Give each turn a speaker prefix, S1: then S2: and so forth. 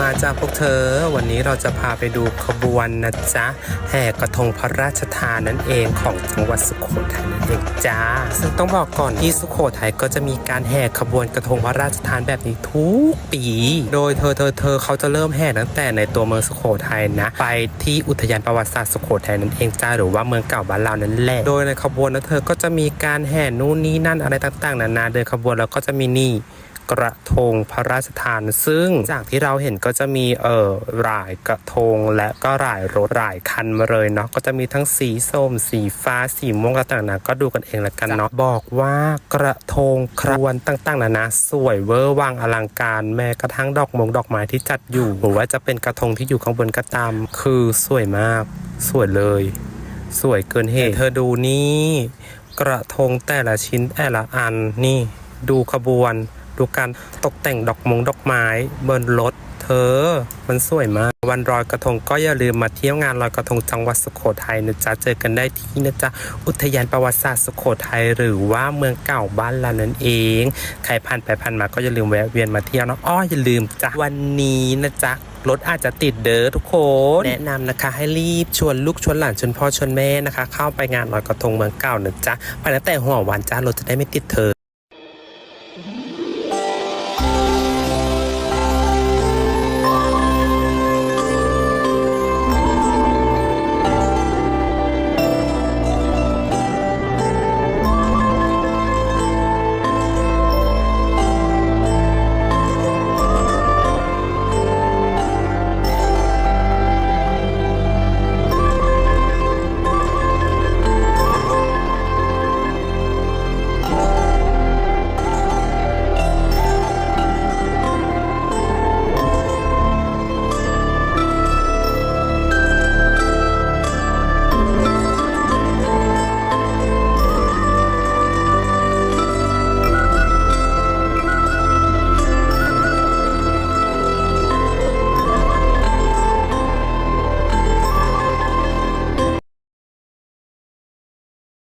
S1: มาจากพวกเธอ วันนี้เราจะพาไปดูขบวนนะจ๊ะ แห่กระทงพระราชทานนั่นเองของจังหวัดสุโขทัยนั่นเองจ้า ซึ่งต้องบอกก่อนที่สุโขทัยก็จะมีการแห่ขบวนกระทงพระราชทานแบบนี้ทุกปี โดยเธอเธอเธอเขาจะเริ่มแห่ตั้งแต่ในตัวเมืองสุโขทัยนะ ไปที่อุทยานประวัติศาสตร์สุโขทัยนั่นเองจ้าหรือว่าเมืองเก่าบ้านเรานั่นแหละ โดยในขบวนนะเธอก็จะมีการแห่นู่นนี่นั่นอะไรต่างๆ นานาเดินขบวนแล้วก็จะมีนี่ กระทงพระราชทาน ซึ่งจากที่เราเห็นก็จะมีเอ่อหลายกระทงและก็หลายรถหลายคันมาเลยเนาะก็จะมีทั้งสีส้ม สีฟ้าสีม่วงต่างๆนานาก็ดูกันเองละกันเนาะบอกว่ากระทงครวนต่างๆนานาสวยเวอร์วังอลังการแม้กระทั่งดอกมงดอกไม้ที่จัดอยู่หรือว่าจะเป็นกระทงที่อยู่ข้างบนก็ตามคือสวยมากสวยเลย สวยเกินเหตุเธอดูนี่กระทงแต่ละชิ้นแต่ละอันนี่ดูขบวน ดูการตกแต่งดอกมงดอกไม้บนรถเธอ มันสวยมาก วันลอยกระทงก็อย่าลืมมาเที่ยวงานลอยกระทงจังหวัดสุโขทัยนะจ๊ะ เจอกันได้ที่นะจ๊ะ อุทยานประวัติศาสตร์สุโขทัยหรือว่าเมืองเก่าบ้านเรานั่นเอง ใครผ่านไปผ่านมาก็อย่าลืมแวะเวียนมาเที่ยวนะอ้ออย่าลืมจ้ะวันนี้นะจ๊ะรถอาจจะติดเด้อทุกคน แนะนำนะคะให้รีบชวนลูกชวนหลานชวนพ่อชวนแม่นะคะ เข้าไปงานลอยกระทงเมืองเก่านะจ๊ะไปตั้งแต่หัววันจ้ารถจะได้ไม่ติดเธอ